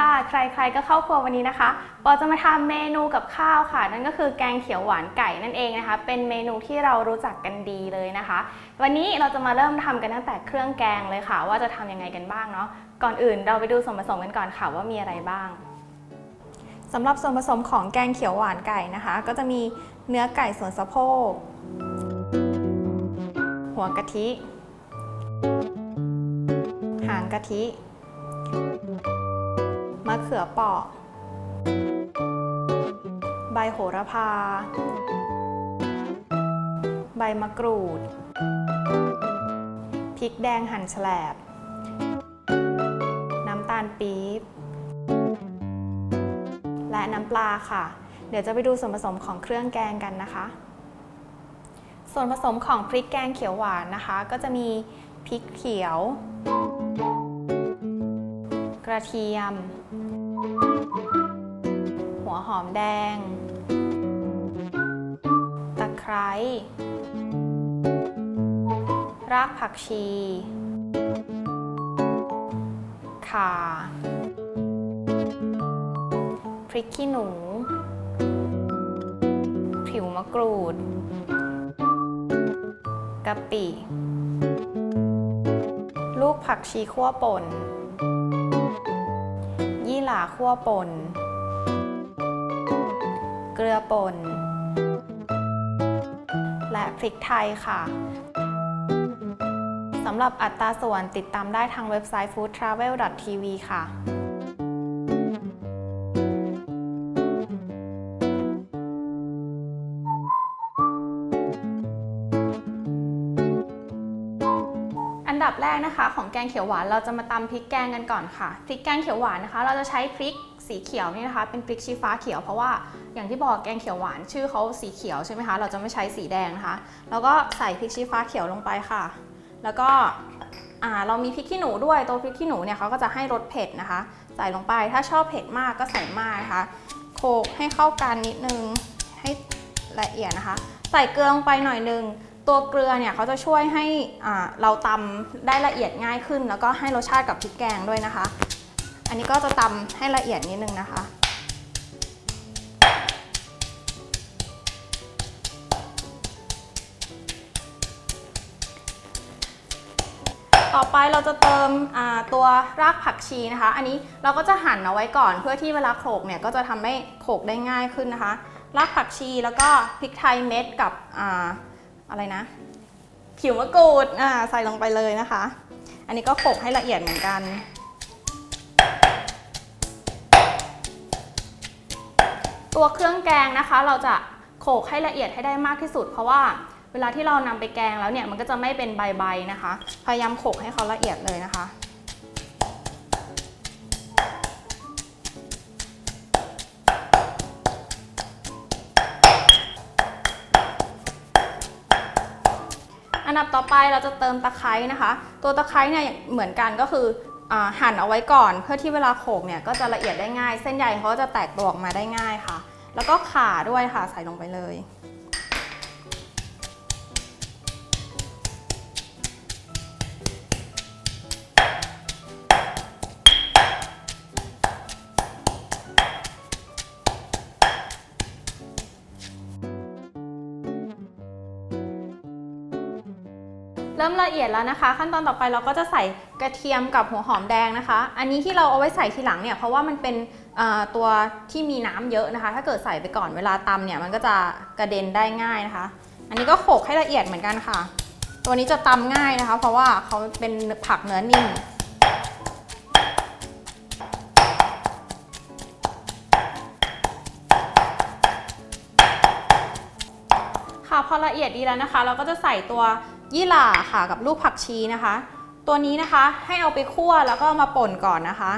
ค่ะ ใครๆก็เข้าครัววันนี้นะคะปอจะมาทำเมนูกับข้าวค่ะ นั่นก็คือแกงเขียวหวานไก่นั่นเองนะคะ เป็นเมนูที่เรารู้จักกันดีเลยนะคะ วันนี้เราจะมาเริ่มทำกันตั้งแต่เครื่องแกงเลยค่ะ ว่าจะทำยังไงกันบ้างเนาะ ก่อนอื่นเราไปดูส่วนผสมกันก่อนค่ะว่ามีอะไรบ้างสำหรับส่วนผสมของแกงเขียวหวานไก่นะคะ ก็จะมีเนื้อไก่ส่วนสะโพก หัวกะทิ หางกะทิ มะเขือเปราะ ใบโหระพา ใบมะกรูด พริกแดงหั่นแฉลบ น้ำตาลปี๊บ และน้ำปลาค่ะ เดี๋ยวจะไปดูส่วนผสมของเครื่องแกงกันนะคะ ส่วนผสมของพริกแกงเขียวหวานนะคะ ก็จะมีพริกเขียว ระเทียม หัวหอมแดง ตะไคร้ รากผักชี ข่า พริกขี้หนู ผิวมะกรูด กะปิ ลูกผักชีคั่วป่น ลาคั่วป่นเกลือป่น และพริกไทยค่ะสำหรับอัตราส่วนติดตามได้ทางเว็บไซต์ foodtravel.tv ค่ะ ดับแรกนะคะของแกงเขียวหวานเราจะมาตำพริกแกงกันก่อนค่ะ พริกแกงเขียวหวานนะคะ เราจะใช้พริกสีเขียวนี่นะคะ เป็นพริกชี้ฟ้าเขียวเพราะว่าอย่างที่บอกแกงเขียวหวานชื่อเขาสีเขียวใช่ไหมคะ เราจะไม่ใช้สีแดงนะคะ แล้วก็ใส่พริกชี้ฟ้าเขียวลงไปค่ะ แล้วก็อ่าเรามีพริกขี้หนูด้วย ตัวพริกขี้หนูเนี่ยเขาก็จะให้รสเผ็ดนะคะ ใส่ลงไป ถ้าชอบเผ็ดมากก็ใส่มากนะคะ โขลกให้เข้ากันนิดนึง ให้ละเอียดนะคะ ใส่เกลือลงไปหน่อยนึง ตัวเกลือเนี่ยเขาจะช่วยให้เราตำได้ละเอียดง่ายขึ้น แล้วก็ให้รสชาติกับพริกแกงด้วยนะคะ อันนี้ก็จะตำให้ละเอียดนิดนึงนะคะต่อไปเราจะเติมตัวรากผักชีนะคะ อันนี้เราก็จะหั่นเอาไว้ก่อน เพื่อที่เวลาโขลกเนี่ยก็จะทำให้โขลกได้ง่ายขึ้นนะคะ รากผักชีแล้วก็พริกไทยเม็ดกับ อะไรนะผิวมะกรูดอ่าใส่ลงไปเลยนะคะ อันนี้ก็โขลกให้ละเอียดเหมือนกันตัวเครื่องแกงนะคะ เราจะโขลกให้ละเอียดให้ได้มากที่สุด เพราะว่าเวลาที่เรานำไปแกงแล้วเนี่ยมันก็จะไม่เป็นใบๆนะคะ พยายามโขลกให้เขาละเอียดเลยนะคะ อันดับต่อไปเราจะเติมตะไคร้นะคะ ตัวตะไคร้เนี่ยเหมือนกันก็คืออหั่นเอาไว้ก่อน เพื่อที่เวลาโขกเนี่ยก็จะละเอียดได้ง่าย เส้นใหญ่เขาจะแตกตัวออกมาได้ง่ายค่ะ แล้วก็ข่าด้วยค่ะใส่ลงไปเลย เริ่มละเอียดแล้วนะคะ ขั้นตอนต่อไปเราก็จะใส่กระเทียมกับหัวหอมแดงนะคะ อันนี้ที่เราเอาไว้ใส่ทีหลังเนี่ยเพราะว่ามันเป็นตัวที่มีน้ำเยอะนะคะ ถ้าเกิดใส่ไปก่อนเวลาตำเนี่ยมันก็จะกระเด็นได้ง่ายนะคะ อันนี้ก็โขลกให้ละเอียดเหมือนกันค่ะ ตัวนี้จะตำง่ายนะคะ เพราะว่าเขาเป็นผักเนื้อนิ่มค่ะพอละเอียดดีแล้วนะคะ เราก็จะใส่ตัว ยี่หร่าค่ะกับลูกผักชีนะคะ ตัวนี้นะคะให้เอาไปคั่วแล้วก็มาป่นก่อนนะคะ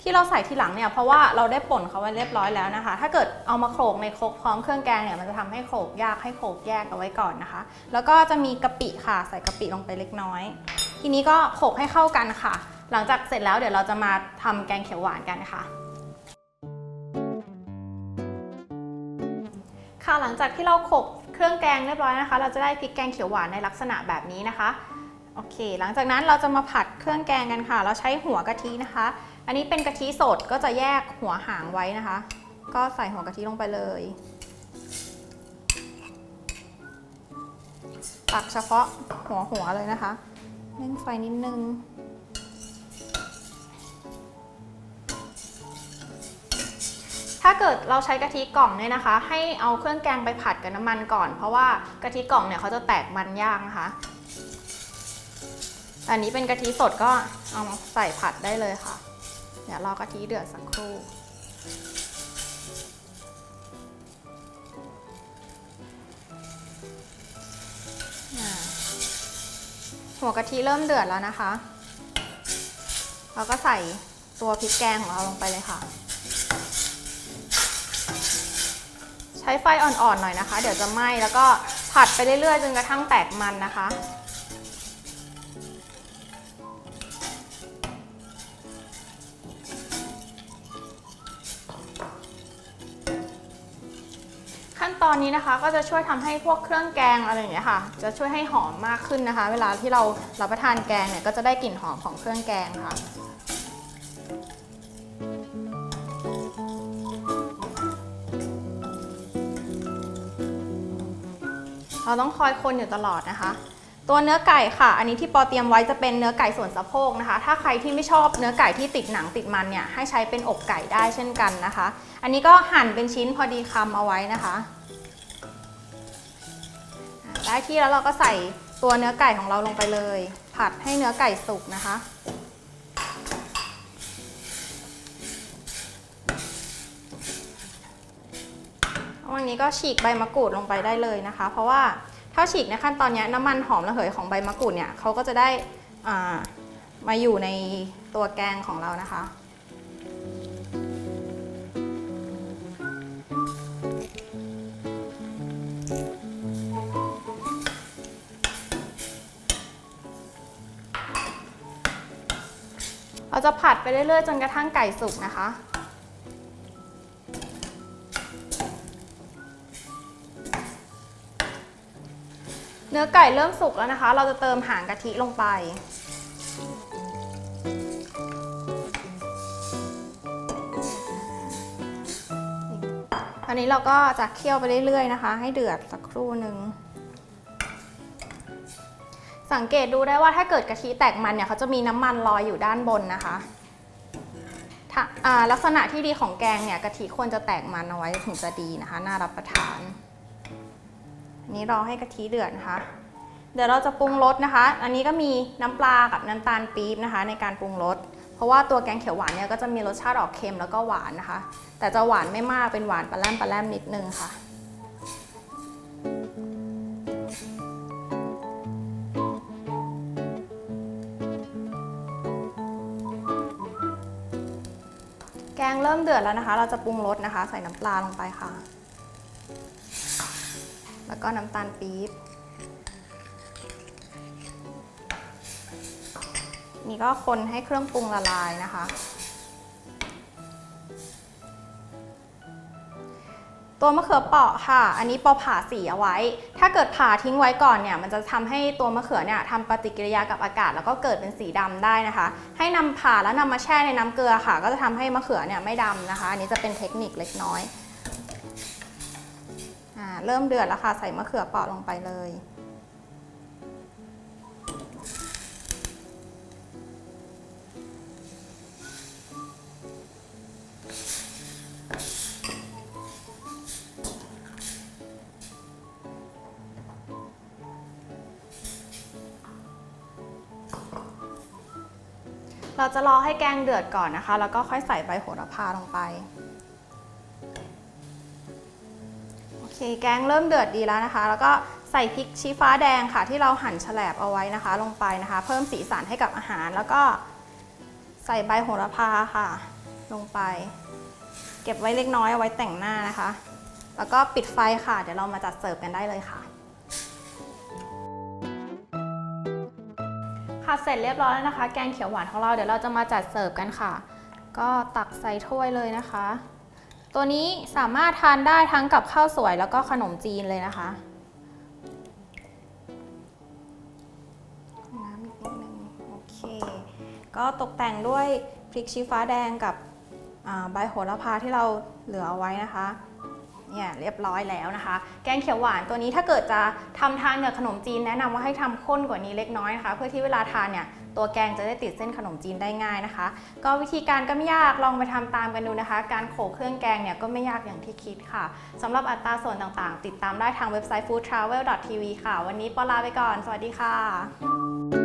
ที่เราใส่ทีหลังเนี่ยเพราะว่าเราได้ป่นเขาไว้เรียบร้อยแล้วนะคะ ถ้าเกิดเอามาโขลกในครกพร้อมเครื่องแกงเนี่ยมันจะทำให้โขลกยากให้โขลกแยกเอาไว้ก่อนนะคะ แล้วก็จะมีกะปิค่ะใส่กะปิลงไปเล็กน้อย ทีนี้ก็โขลกให้เข้ากันค่ะ หลังจากเสร็จแล้วเดี๋ยวเราจะมาทำแกงเขียวหวานกันค่ะค่ะหลังจากที่เราโขลก เครื่องแกงเรียบร้อยนะคะ เราจะได้พริกแกงเขียวหวานในลักษณะแบบนี้นะคะโอเค หลังจากนั้นเราจะมาผัดเครื่องแกงกันค่ะ เราใช้หัวกะทินะคะ อันนี้เป็นกะทิสดก็จะแยกหัวหางไว้นะคะ ก็ใส่หัวกะทิลงไปเลยตักเฉพาะหัวหัวเลยนะคะเร่งไฟนิดนึงาเกิดเราใช้กะทิกล่องเนี่ยนะคะ ให้เอาเครื่องแกงไปผัดกับน้ำมันก่อน เพราะว่ากะทิกล่องเนี่ยเขาจะแตกมันยากนะคะ อันนี้เป็นกะทิสดก็เอามาใส่ผัดได้เลยค่ะ เดี๋ยวรอกะทิเดือดสักครู่หัวกะทิเริ่มเดือดแล้วนะคะ เราก็ใส่ตัวพริกแกงของเราลงไปเลยค่ะ ช้ไฟอ่อนๆหน่อยนะคะ เดี๋ยวจะไหม้แล้วก็ผัดไปเรื่อยๆจนกระทั่งแตกมันนะคะ ขั้นตอนนี้นะคะก็จะช่วยทำให้พวกเครื่องแกงอะไรอย่างเงี้ยค่ะ จะช่วยให้หอมมากขึ้นนะคะ เวลาที่เรารับประทานแกงเนี่ยก็จะได้กลิ่นหอมของเครื่องแกงค่ะ เราต้องคอยคนอยู่ตลอดนะคะ ตัวเนื้อไก่ค่ะ อันนี้ที่ปอเตรียมไว้จะเป็นเนื้อไก่ส่วนสะโพกนะคะ ถ้าใครที่ไม่ชอบเนื้อไก่ที่ติดหนังติดมันเนี่ยให้ใช้เป็นอกไก่ได้เช่นกันนะคะ อันนี้ก็หั่นเป็นชิ้นพอดีคำเอาไว้นะคะได้ที่แล้วเราก็ใส่ตัวเนื้อไก่ของเราลงไปเลย ผัดให้เนื้อไก่สุกนะคะ วันนี้ก็ฉีกใบมะกรูดลงไปได้เลยนะคะ เพราะว่าถ้าฉีกในขั้นตอนนี้น้ำมันหอมระเหยของใบมะกรูดเนี่ยเขาก็จะได้มาอยู่ในตัวแกงของเรานะคะ เราจะผัดไปเรื่อยๆ จนกระทั่งไก่สุกนะคะ เนื้อไก่เริ่มสุกแล้วนะคะ เราจะเติมหางกะทิลงไป อันนี้เราก็จะเคี่ยวไปเรื่อยๆนะคะ ให้เดือดสักครู่หนึ่ง สังเกตดูได้ว่าถ้าเกิดกะทิแตกมันเนี่ยเขาจะมีน้ำมันลอยอยู่ด้านบนนะคะลักษณะที่ดีของแกงเนี่ยกะทิควรจะแตกมันเอาไว้ถึงจะดีนะคะ น่ารับประทาน นนี้รอให้กะทิเดือดนะคะ เดี๋ยวเราจะปรุงรสนะคะ อันนี้ก็มีน้ำปลากับน้ำตาลปี๊บนะคะ ในการปรุงรส เพราะว่าตัวแกงเขียวหวานเนี่ยก็จะมีรสชาติออกเค็มแล้วก็หวานนะคะ แต่จะหวานไม่มากเป็นหวานปลาแรมปลาแรมนิดนึงค่ะแกงเริ่มเดือดแล้วนะคะ เราจะปรุงรสนะคะ ใส่น้ำปลาลงไปค่ะ แล้วก็น้ำตาลปี๊บ นี่ก็คนให้เครื่องปรุงละลายนะคะ ตัวมะเขือเปราะค่ะ อันนี้ปอผ่าสีเอาไว้ ถ้าเกิดผ่าทิ้งไว้ก่อนเนี่ย มันจะทำให้ตัวมะเขือเนี่ยทำปฏิกิริยากับอากาศ แล้วก็เกิดเป็นสีดำได้นะคะ ให้นำผ่าแล้วนำมาแช่ในน้ำเกลือค่ะ ก็จะทำให้มะเขือเนี่ยไม่ดำนะคะ อันนี้จะเป็นเทคนิคเล็กน้อย เริ่มเดือดแล้วค่ะใส่มะเขือเปราะลงไปเลย เราจะรอให้แกงเดือดก่อนนะคะ แล้วก็ค่อยใส่ใบโหระพาลงไป คแกงเริ่มเดือดดีแล้วนะคะ แล้วก็ใส่พริกชี้ฟ้าแดงค่ะ ที่เราหั่นแฉลบเอาไว้นะคะ ลงไปนะคะ เพิ่มสีสันให้กับอาหาร แล้วก็ใส่ใบโหระพาค่ะ ลงไป เก็บไว้เล็กน้อยเอาไว้แต่งหน้านะคะ แล้วก็ปิดไฟค่ะ เดี๋ยวเรามาจัดเสิร์ฟกันได้เลยค่ะค่ะเสร็จเรียบร้อยแล้วนะคะ แกงเขียวหวานของเราเดี๋ยวเราจะมาจัดเสิร์ฟกันค่ะ ก็ตักใส่ถ้วยเลยนะคะ ตัวนี้สามารถทานได้ทั้งกับข้าวสวยแล้วก็ขนมจีนเลยนะคะน้ำอีกนิดนึงโอเค ก็ตกแต่งด้วยพริกชี้ฟ้าแดงกับใบโหระพาที่เราเหลือเอาไว้นะคะเนี่ยเรียบร้อยแล้วนะคะ แกงเขียวหวานตัวนี้ถ้าเกิดจะทำทานกับขนมจีนแนะนำว่าให้ทำข้นกว่านี้เล็กน้อยนะคะ เพื่อที่เวลาทานเนี่ย ตัวแกงจะได้ติดเส้นขนมจีนได้ง่ายนะคะ ก็วิธีการก็ไม่ยากลองไปทำตามกันดูนะคะ การโขลกเครื่องแกงเนี่ยก็ไม่ยากอย่างที่คิดค่ะสำหรับอัตราส่วนต่างๆ ติดตามได้ทางเว็บไซต์ foodtravel.tv ค่ะ วันนี้ปอลาไปก่อน สวัสดีค่ะ